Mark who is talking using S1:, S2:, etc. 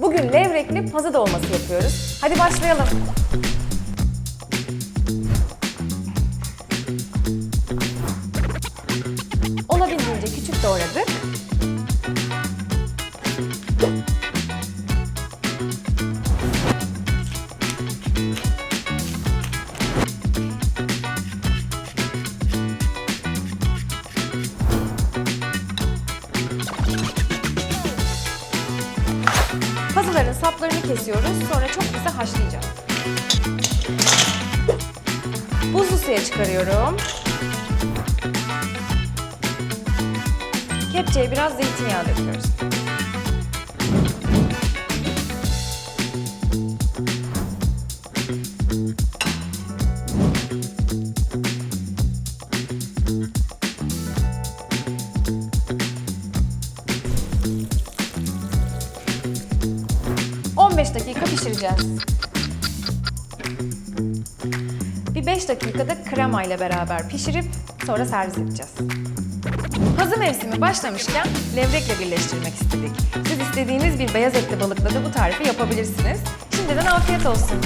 S1: Bugün levrekli pazı dolması yapıyoruz. Hadi başlayalım. Olabildiğince küçük doğradık. Pazıların saplarını kesiyoruz. Sonra çok kısa haşlayacağız. Buzlu suya çıkarıyorum. Kepçeye biraz zeytinyağı döküyoruz. ...15 dakika pişireceğiz. Bir 5 dakikada krema ile beraber pişirip sonra servis edeceğiz. Pazı mevsimi başlamışken levrekle birleştirmek istedik. Siz istediğiniz bir beyaz etli balıkla da bu tarifi yapabilirsiniz. Şimdiden afiyet olsun.